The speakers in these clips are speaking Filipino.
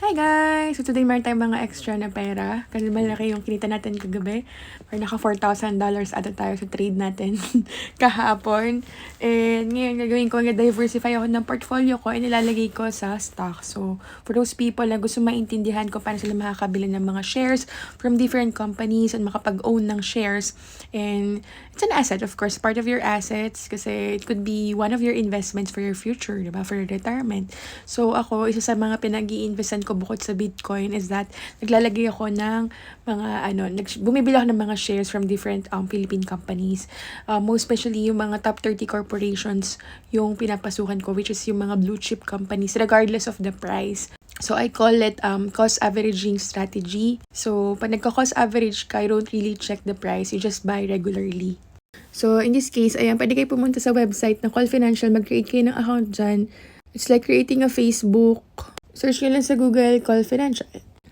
Hi guys! So today meron tayong mga extra na pera. Kasi malaki yung kinita natin kagabi. Or naka $4,000 ata tayo sa trade natin kahapon. And ngayon gagawin ko, diversify ako ng portfolio ko and nilalagay ko sa stock. So for those people na gusto maintindihan ko paano sila makakabili ng mga shares from different companies and makapag-own ng shares. And it's an asset, of course, part of your assets kasi it could be one of your investments for your future, diba? For your retirement. So ako, isa sa mga pinag investan ko bukod sa Bitcoin is that naglalagay ako ng mga ano, nag, bumibili ako ng mga shares from different um, Philippine companies. Uh, most especially yung mga top 30 corporations yung pinapasukan ko which is yung mga blue chip companies regardless of the price. So, I call it um, cost averaging strategy. So, pag nagka-cost average ka, you don't really check the price. You just buy regularly. So, in this case, ayan, pwede kayo pumunta sa website ng Call Financial, mag-create kayo ng account dyan. It's like creating a Facebook. Search nyo lang sa Google, Call Financial.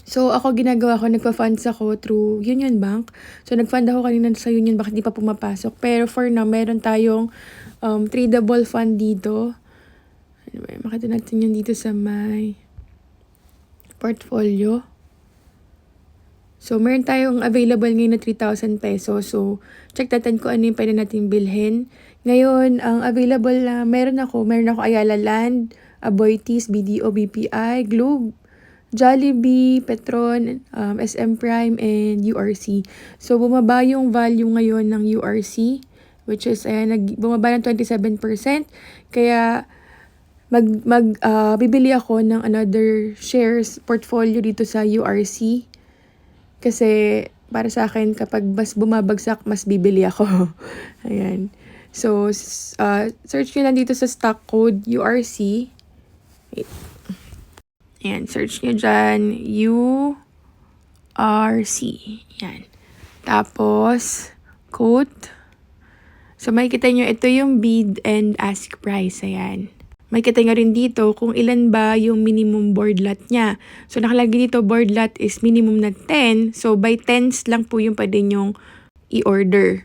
So, ako ginagawa ko, nagpa-funds ako through Union Bank. So, nag-fund ako kanina sa Union Bank, hindi pa pumapasok. Pero for now, meron tayong um, tradable fund dito. Ano ba, makita natin yun dito sa my portfolio. So, meron tayong available ngayon na 3,000 pesos. So, check natin kung ano yung pwede natin bilhin. Ngayon, ang available na meron ako, meron ako Ayala Land, Aboitiz, BDO, BPI, Globe, Jollibee, Petron, um, SM Prime, and URC. So, bumaba yung value ngayon ng URC, which is, ayan, nag, bumaba ng 27%. Kaya, mag, mag uh, bibili ako ng another shares portfolio dito sa URC. Kasi, para sa akin, kapag mas bumabagsak, mas bibili ako. ayan. So, uh, search nyo lang dito sa stock code URC. Wait. Ayan, search nyo dyan, URC. Ayan. Tapos, quote. So, makikita nyo, ito yung bid and ask price. Ayan. Makikita nyo rin dito kung ilan ba yung minimum board lot niya. So, nakalagay dito, board lot is minimum na 10. So, by tens lang po yung pwede nyong i-order.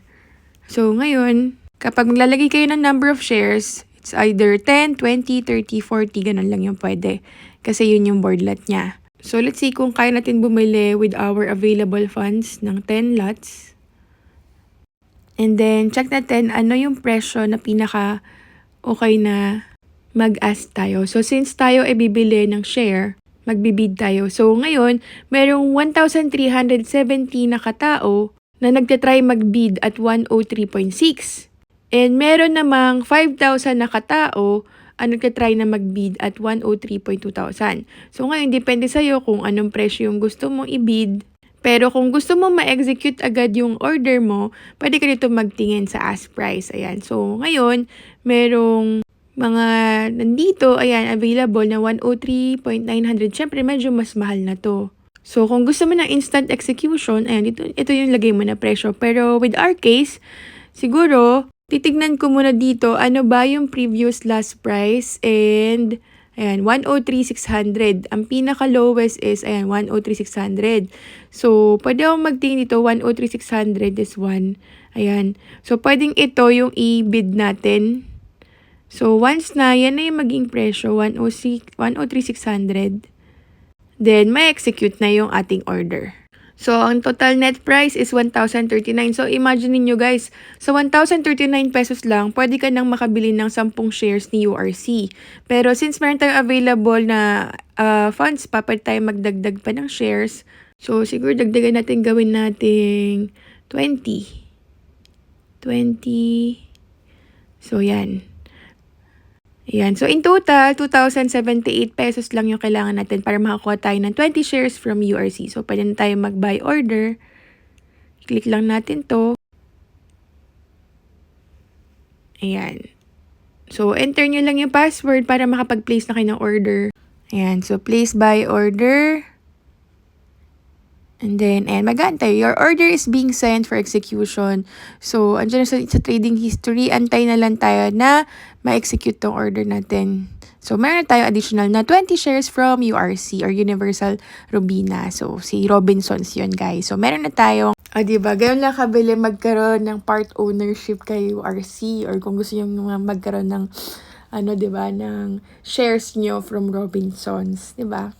So, ngayon, kapag maglalagay kayo ng number of shares, it's either 10, 20, 30, 40, ganun lang yung pwede. Kasi yun yung board lot niya. So, let's see kung kaya natin bumili with our available funds ng 10 lots. And then, check natin ano yung presyo na pinaka okay na mag-ask tayo. So, since tayo ay bibili ng share, magbibid tayo. So, ngayon, merong 1,370 na katao na nagtatry magbid at 103.6. And meron namang 5,000 na katao ang nagtatry na magbid at 103.2,000. So ngayon, depende sa'yo kung anong presyo yung gusto mong ibid. Pero kung gusto mo ma-execute agad yung order mo, pwede ka dito magtingin sa ask price. Ayan. So ngayon, merong mga nandito, ayan, available na 103.900. Siyempre, medyo mas mahal na to. So, kung gusto mo ng instant execution, ayan, ito, ito yung lagay mo na presyo. Pero with our case, siguro, titignan ko muna dito, ano ba yung previous last price and ayan, 103,600. Ang pinaka-lowest is, ayan, 103,600. So, pwede akong magtingin dito, 103,600 is 1. Ayan. So, pwedeng ito yung i-bid natin. So, once na, yan na yung maging presyo, 103,600. Then, may execute na yung ating order. So, ang total net price is 1,039. So, imagine niyo guys, sa 1,039 pesos lang, pwede ka nang makabili ng 10 shares ni URC. Pero since meron tayong available na uh, funds pa, pwede tayo magdagdag pa ng shares. So, siguro dagdagan natin gawin nating 20. 20. So, yan. Ayan. So, in total, 2,078 pesos lang yung kailangan natin para makakuha tayo ng 20 shares from URC. So, pwede na tayo mag-buy order. Click lang natin to. Ayan. So, enter nyo lang yung password para makapag-place na kayo ng order. Ayan. So, place buy order. And then, and magantay. Your order is being sent for execution. So, andyan na sa, sa trading history, antay na lang tayo na ma-execute tong order natin. So, meron tayo additional na 20 shares from URC or Universal Robina. So, si Robinsons yun, guys. So, meron na tayong Ah, di ba? Gayon lang kabili magkaroon ng part ownership kay URC or kung gusto niyo magkaroon ng ano, di ba, ng shares nyo from Robinsons, di ba?